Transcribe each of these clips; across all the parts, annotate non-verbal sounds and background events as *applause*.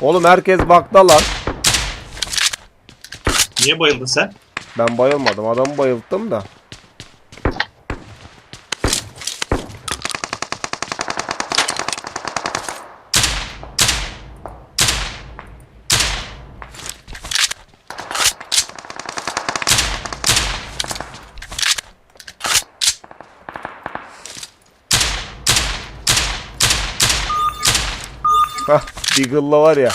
Oğlum herkes bakta lan. Niye bayıldın sen? Ben bayılmadım. Adamı bayılttım da. Hah, Deagle'la var ya.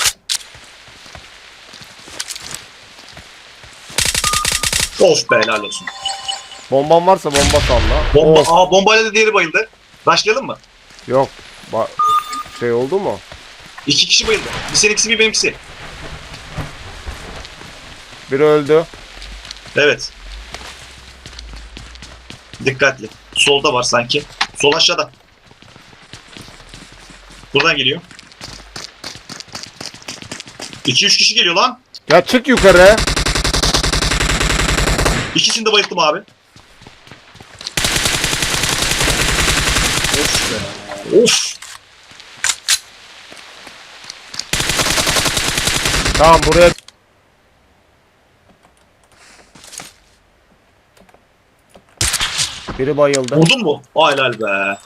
Of be helal olsun. Bomban varsa bomba salla. Bomba, Of, aa bombayla da diğeri bayıldı. Başlayalım mı? Yok. Ba- şey oldu mu? İki kişi bayıldı. Bir seninkisi bir benimkisi. Biri öldü. Evet. Dikkatli. Solda var sanki. Sol aşağıda. Buradan geliyor. 2-3 kişi geliyor lan. Ya çık yukarı. İkisini de bayılttım abi. Of be. Of. Tamam buraya Biri bayıldı. Vurdun mu? Helal be.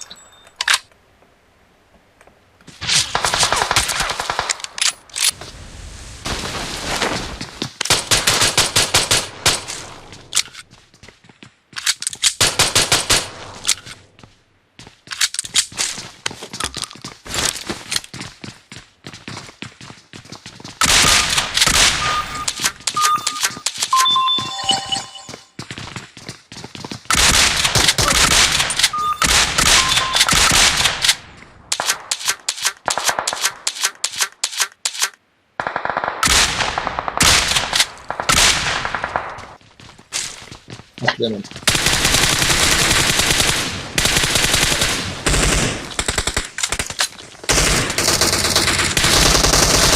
Muhtemelen.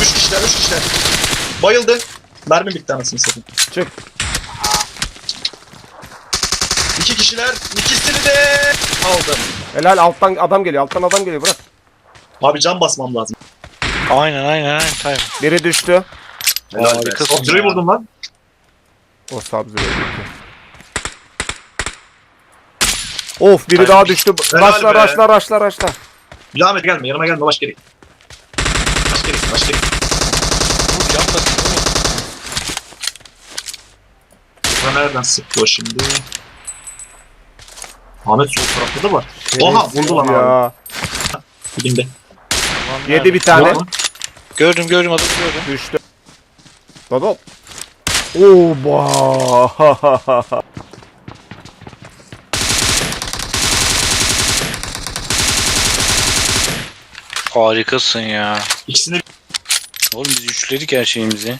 Üç kişiler, üç kişiler. Bayıldı. Mermi bitti anasını satayım. Çık. İki kişiler, ikisini de aldım. Helal alttan adam geliyor. Alttan adam geliyor. Bırak. Abi can basmam lazım. Aynen aynen aynen Tayfun. Biri düştü. Helal be. Harikasın ya. vurdum lan. O sabzı öldü. Of biri Ay, daha düştü. helal Raşla be. raşla raşla raşla. Ahmet gelme, yanıma gelme, git, başka yere. git. Bu can basıyor oğlum. Bana nereden sıktı o şimdi? Ahmet sol tarafta da var. Oha, vurdu lan abi. ya. Dibinde. Yedi bir tane. Vurdu. Gördüm gördüm adamı gördüm. Düştü. Baba. Oba. *laughs* Harikasın ya. İkisini Oğlum biz üçledik her şeyimizi.